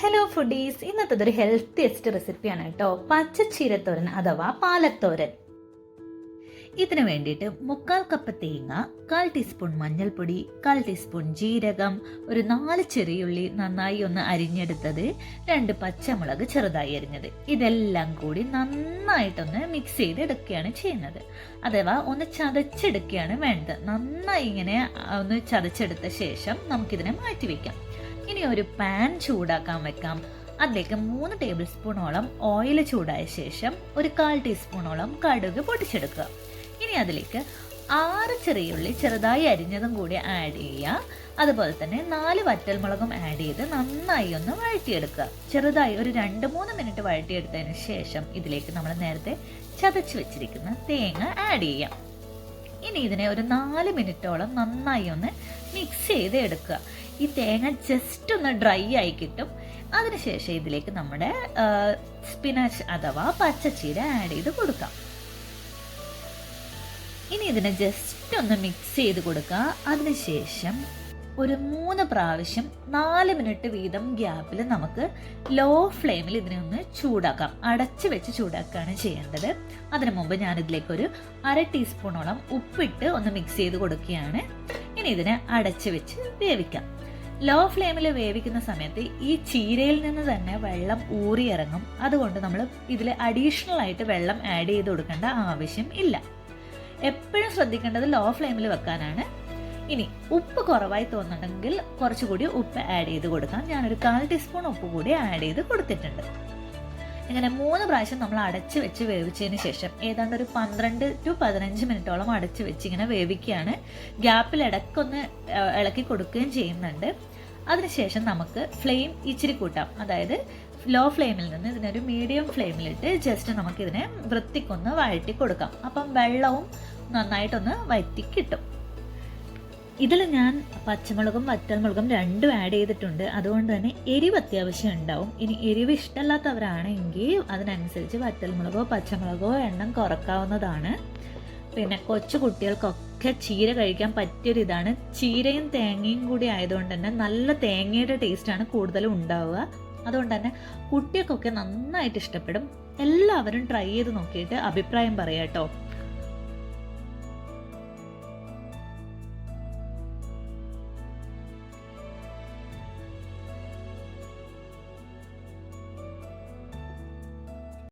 Hello foodies ഇന്നത്തെ ഒരു healthiest റെസിപ്പിയാണ് കേട്ടോ. പച്ചച്ചീരത്തോരൻ അഥവാ പാലത്തോരൻ. ഇതിനു വേണ്ടിയിട്ട് മുക്കാൽ കപ്പ് തേങ്ങ കാൽ ടീസ്പൂൺ മഞ്ഞൾപ്പൊടി കാൽ ടീസ്പൂൺ ജീരകം ഒരു നാല് ചെറിയുള്ളി നന്നായി ഒന്ന് അരിഞ്ഞെടുത്തത് രണ്ട് പച്ചമുളക് ചെറുതായി അരിഞ്ഞത്. ഇതെല്ലാം കൂടി നന്നായിട്ടൊന്ന് മിക്സ് ചെയ്തെടുക്കുകയാണ് ചെയ്യുന്നത്. അഥവാ ഒന്ന് ചതച്ചെടുക്കുകയാണ് വേണ്ടത്. നന്നായി ഇങ്ങനെ ഒന്ന് ചതച്ചെടുത്ത ശേഷം നമുക്കിതിനെ മാറ്റി വെക്കാം. ഇനി ഒരു പാൻ ചൂടാക്കാൻ വെക്കാം. അതിലേക്ക് മൂന്ന് ടേബിൾ സ്പൂണോളം ഓയിൽ ചൂടായ ശേഷം ഒരു കാൽ ടീസ്പൂണോളം കടുക് പൊട്ടിച്ചെടുക്കുക ഇനി അതിലേക്ക് ആറ് ചെറിയുള്ളി ചെറുതായി അരിഞ്ഞതും കൂടി ആഡ് ചെയ്യുക. അതുപോലെ തന്നെ നാല് വറ്റൽമുളകും ആഡ് ചെയ്ത് നന്നായി ഒന്ന് വഴറ്റിയെടുക്കുക. ചെറുതായി ഒരു രണ്ട് മൂന്ന് മിനിറ്റ് വഴറ്റിയെടുത്തതിന് ശേഷം ഇതിലേക്ക് നമ്മൾ നേരത്തെ ചതച്ച് വെച്ചിരിക്കുന്ന തേങ്ങ ആഡ് ചെയ്യാം. ഇനി ഇതിനെ ഒരു നാല് മിനിറ്റോളം നന്നായി ഒന്ന് മിക്സ് ചെയ്ത് എടുക്കുക ഈ തേങ്ങ ജസ്റ്റ് ഒന്ന് ഡ്രൈ ആയി കിട്ടും. അതിനുശേഷം ഇതിലേക്ക് നമ്മുടെ സ്പിനാച്ച് അഥവാ പച്ചച്ചീര ആഡ് ചെയ്ത് കൊടുക്കാം. ഇനി ഇതിനെ ജസ്റ്റ് ഒന്ന് മിക്സ് ചെയ്ത് കൊടുക്കുക അതിനുശേഷം ഒരു മൂന്ന് പ്രാവശ്യം നാല് മിനിറ്റ് വീതം ഗ്യാപ്പിൽ നമുക്ക് ലോ ഫ്ലെയിമിൽ ഇതിനെ ഒന്ന് ചൂടാക്കാം. അടച്ച് വെച്ച് ചൂടാക്കുകയാണ് ചെയ്യേണ്ടത്. അതിനു മുമ്പ് ഞാൻ ഇതിലേക്ക് ഒരു അര ടീസ്പൂണോളം ഉപ്പിട്ട് ഒന്ന് മിക്സ് ചെയ്ത് കൊടുക്കുകയാണ്. ഇനി ഇതിനെ അടച്ച് വെച്ച് വേവിക്കാം. ലോ ഫ്ലെയിമിൽ വേവിക്കുന്ന സമയത്ത് ഈ ചീരയിൽ നിന്ന് തന്നെ വെള്ളം ഊറിയിറങ്ങും. അതുകൊണ്ട് നമ്മൾ ഇതിൽ അഡീഷണൽ ആയിട്ട് വെള്ളം ആഡ് ചെയ്ത് കൊടുക്കേണ്ട ആവശ്യം ഇല്ല. എപ്പോഴും ശ്രദ്ധിക്കേണ്ടത് ലോ ഫ്ലെയിമിൽ വെക്കാനാണ്. ഇനി ഉപ്പ് കുറവായി തോന്നുന്നുണ്ടെങ്കിൽ കുറച്ചുകൂടി ഉപ്പ് ആഡ് ചെയ്ത് കൊടുക്കാം. ഞാനൊരു കാൽ ടീസ്പൂൺ ഉപ്പ് കൂടി ആഡ് ചെയ്ത് കൊടുത്തിട്ടുണ്ട്. ഇങ്ങനെ മൂന്ന് പ്രാവശ്യം നമ്മൾ അടച്ച് വെച്ച് വേവിച്ചതിന് ശേഷം ഏതാണ്ട് ഒരു പന്ത്രണ്ട് ടു പതിനഞ്ച് മിനിറ്റോളം അടച്ച് വെച്ച് ഇങ്ങനെ വേവിക്കുകയാണ്. ഗ്യാപ്പിൽ ഇടയ്ക്കൊന്ന് ഇളക്കി കൊടുക്കുകയും ചെയ്യുന്നുണ്ട്. അതിനുശേഷം നമുക്ക് ഫ്ലെയിം ഇച്ചിരി കൂട്ടാം. അതായത് ലോ ഫ്ലെയിമിൽ നിന്ന് ഇതിനൊരു മീഡിയം ഫ്ലെയിമിലിട്ട് ജസ്റ്റ് നമുക്കിതിനെ വൃത്തിക്കൊന്ന് വഴറ്റി കൊടുക്കാം. അപ്പം വെള്ളവും നന്നായിട്ടൊന്ന് വറ്റി കിട്ടും. ഇതിൽ ഞാൻ പച്ചമുളകും വറ്റൽമുളകും രണ്ടും ആഡ് ചെയ്തിട്ടുണ്ട്. അതുകൊണ്ട് തന്നെ എരിവ് അത്യാവശ്യം ഉണ്ടാവും. ഇനി എരിവ് ഇഷ്ടമല്ലാത്തവരാണെങ്കിൽ അതിനനുസരിച്ച് വറ്റൽമുളകോ പച്ചമുളകോ എണ്ണം കുറക്കാവുന്നതാണ്. പിന്നെ കൊച്ചു കുട്ടികൾക്കൊക്കെ ചീര കഴിക്കാൻ പറ്റിയൊരു ഇതാണ് ചീരയും തേങ്ങയും കൂടി ആയതുകൊണ്ട് തന്നെ നല്ല തേങ്ങയുടെ ടേസ്റ്റാണ് കൂടുതലും ഉണ്ടാവുക. അതുകൊണ്ട് തന്നെ കുട്ടികൾക്കൊക്കെ നന്നായിട്ട് ഇഷ്ടപ്പെടും. എല്ലാവരും ട്രൈ ചെയ്ത് നോക്കിയിട്ട് അഭിപ്രായം പറയാം കേട്ടോ